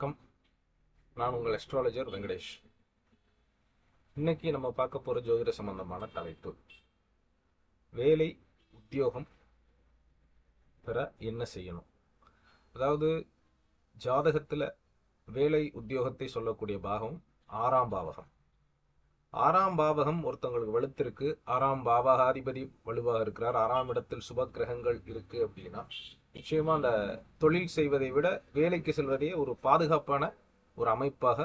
வணக்கம். நான் உங்கள் அஸ்ட்ராலஜர் வெங்கடேஷ். இன்னைக்கு நம்ம பார்க்க போகிற ஜோதிட சம்பந்தமான தலைப்பு. வேலை உத்தியோகம் பெற என்ன செய்யணும்? அதாவது ஜாதகத்தில் வேலை உத்தியோகத்தை சொல்லக்கூடிய பாகம் ஆறாம் பாவகம். ஆறாம் பாவகம் ஒருத்தவங்களுக்கு வலுத்திருக்கு. ஆறாம் பாவகாதிபதி வலுவாக இருக்கிறார். ஆறாம் இடத்தில் சுப கிரகங்கள் இருக்கு அப்படின்னா நிச்சயமா அந்த தொழில் செய்வதை விட வேலைக்கு செல்வதையே ஒரு பாதுகாப்பான ஒரு அமைப்பாக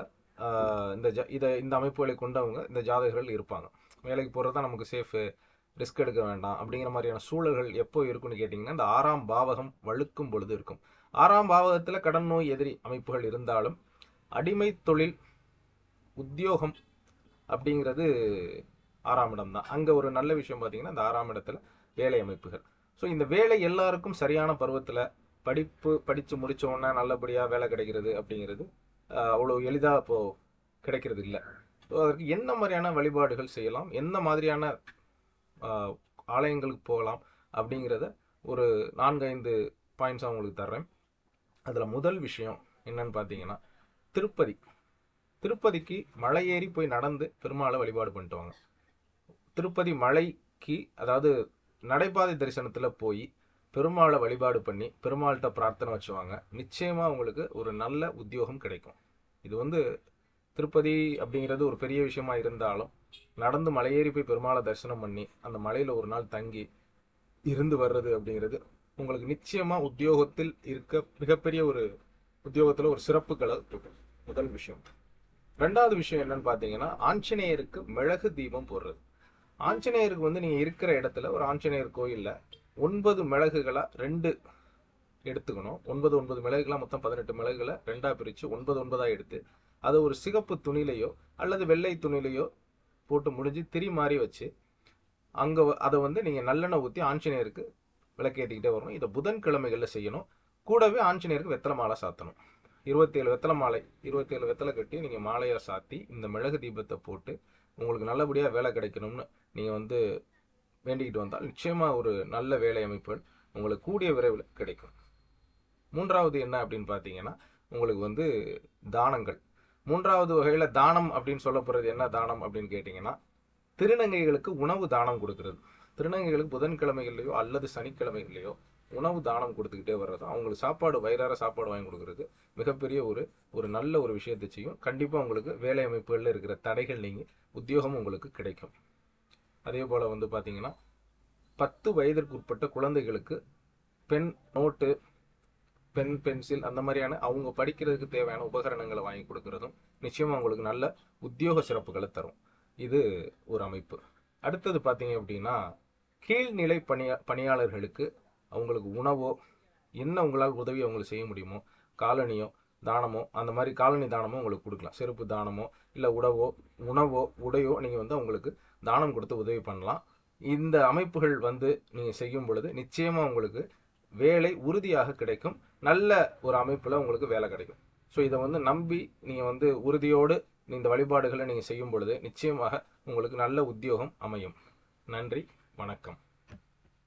இந்த ஜ இதை இந்த அமைப்புகளை கொண்டவங்க இந்த ஜாதகர்கள் இருப்பாங்க. வேலைக்கு போகிறது தான் நமக்கு சேஃபு ரிஸ்க் எடுக்க வேண்டாம் அப்படிங்கிற மாதிரியான சூழல்கள் எப்போ இருக்குன்னு கேட்டிங்கன்னா இந்த ஆறாம் பாவகம் வழுக்கும் பொழுது இருக்கும். ஆறாம் பாவகத்தில் கடன் நோய் எதிரி அமைப்புகள் இருந்தாலும் அடிமை தொழில் உத்தியோகம் அப்படிங்கிறது ஆறாம் இடம் தான் அங்கே ஒரு நல்ல விஷயம் பார்த்தீங்கன்னா இந்த ஆறாம் இடத்துல வேலை அமைப்புகள். ஸோ இந்த வேலை எல்லாருக்கும் சரியான பருவத்தில் படிப்பு படித்து முடித்தோடனே நல்லபடியாக வேலை கிடைக்கிறது அப்படிங்கிறது அவ்வளோ எளிதாக இப்போது கிடைக்கிறது இல்லை ஸோ அதற்கு என்ன மாதிரியான வழிபாடுகள் செய்யலாம்? என்ன மாதிரியான ஆலயங்களுக்கு போகலாம் அப்படிங்கிறத ஒரு நான்கு ஐந்து பாயிண்ட்ஸாக உங்களுக்கு தர்றேன். அதில் முதல் விஷயம் என்னன்னு பார்த்தீங்கன்னா திருப்பதி. திருப்பதிக்கு மலை ஏறி போய் நடந்து பெருமாளை வழிபாடு பண்ணிட்டு வாங்க. திருப்பதி மலைக்கு அதாவது நடைபாதை தரிசனத்தில் போய் பெருமாளை வழிபாடு பண்ணி பெருமாள்கிட்ட பிரார்த்தனை வச்சுவாங்க. நிச்சயமாக உங்களுக்கு ஒரு நல்ல உத்தியோகம் கிடைக்கும். இது வந்து திருப்பதி அப்படிங்கிறது ஒரு பெரிய விஷயமா இருந்தாலும் நடந்து மலையேறி போய் பெருமாளை தரிசனம் பண்ணி அந்த மலையில் ஒரு நாள் தங்கி இருந்து வர்றது அப்படிங்கிறது உங்களுக்கு நிச்சயமாக உத்தியோகத்தில் இருக்க மிகப்பெரிய ஒரு உத்தியோகத்தில் ஒரு சிறப்புகளை இருக்கும் முதல் விஷயம். ரெண்டாவது விஷயம் என்னன்னு பார்த்தீங்கன்னா ஆஞ்சநேயருக்கு மிளகு தீபம் போடுறது. ஆஞ்சநேயருக்கு வந்து நீங்கள் இருக்கிற இடத்துல ஒரு ஆஞ்சநேயர் கோயிலில் ஒன்பது மிளகுகளாக ரெண்டு எடுத்துக்கணும். ஒன்பது ஒன்பது மிளகுகளாக மொத்தம் பதினெட்டு மிளகுகளை ரெண்டாக பிரித்து ஒன்பது ஒன்பதாக எடுத்து அதை ஒரு சிகப்பு துணிலையோ அல்லது வெள்ளை துணிலையோ போட்டு முடிஞ்சு திரி மாறி வச்சு அங்கே அதை வந்து நீங்கள் நல்லெண்ணெய் ஊற்றி ஆஞ்சநேயருக்கு விளக்கேற்றிக்கிட்டே வரணும். இதை புதன்கிழமைகளில் செய்யணும். கூடவே ஆஞ்சநேயருக்கு வெத்தலை மாலை சாத்தணும். இருபத்தேழு வெத்தலை மாலை இருபத்தேழு வெத்தலை கட்டி நீங்கள் மாலையாக சாத்தி இந்த மிளகு தீபத்தை போட்டு உங்களுக்கு நல்லபடியாக வேலை கிடைக்கணும்னு நீங்கள் வந்து வேண்டிக்கிட்டு வந்தால் நிச்சயமாக ஒரு நல்ல வேலை அமைப்புகள் உங்களுக்கு கூடிய விரைவில் கிடைக்கும். மூன்றாவது என்ன அப்படின்னு பார்த்தீங்கன்னா உங்களுக்கு வந்து தானங்கள். மூன்றாவது வகையில் தானம் அப்படின்னு சொல்லப்படுறது என்ன தானம் அப்படின்னு கேட்டிங்கன்னா திருநங்கைகளுக்கு உணவு தானம் கொடுக்கறது. திருநங்கைகளுக்கு புதன்கிழமைகள்லையோ அல்லது சனிக்கிழமைகள்லையோ உணவு தானம் கொடுத்துக்கிட்டே வர்றது. அவங்களுக்கு சாப்பாடு வயிறார சாப்பாடு வாங்கி கொடுக்கறது மிகப்பெரிய ஒரு ஒரு நல்ல ஒரு விஷயத்தை செய்யும். கண்டிப்பாக உங்களுக்கு வேலை அமைப்புகளில் இருக்கிற தடைகள் நீங்கி உத்தியோகம் உங்களுக்கு கிடைக்கும். அதே போல் வந்து பார்த்தீங்கன்னா பத்து வயதிற்கு உட்பட்ட குழந்தைகளுக்கு பென் நோட்டு பென் பென்சில் அந்த மாதிரியான அவங்க படிக்கிறதுக்கு தேவையான உபகரணங்களை வாங்கி கொடுக்கறதும் நிச்சயமாக உங்களுக்கு நல்ல உத்தியோக சிறப்புகளை தரும். இது ஒரு அமைப்பு. அடுத்தது பார்த்தீங்க அப்படின்னா கீழ்நிலை பணியா பணியாளர்களுக்கு அவங்களுக்கு உணவோ என்ன உங்களால் உதவி அவங்களுக்கு செய்ய முடியுமோ காலனியோ தானமோ அந்த மாதிரி காலனி தானமோ உங்களுக்கு கொடுக்கலாம். செருப்பு தானமோ இல்லை உணவோ உணவோ உடையோ நீங்கள் வந்து அவங்களுக்கு தானம் கொடுத்து உதவி பண்ணலாம். இந்த அமைப்புகள் வந்து நீங்கள் செய்யும் பொழுது நிச்சயமாக உங்களுக்கு வேலை உறுதியாக கிடைக்கும். நல்ல ஒரு அமைப்பில் உங்களுக்கு வேலை கிடைக்கும். ஸோ இதை வந்து நம்பி நீங்கள் வந்து உறுதியோடு இந்த வழிபாடுகளை நீங்கள் செய்யும் பொழுது நிச்சயமாக உங்களுக்கு நல்ல உத்தியோகம் அமையும். நன்றி வணக்கம்.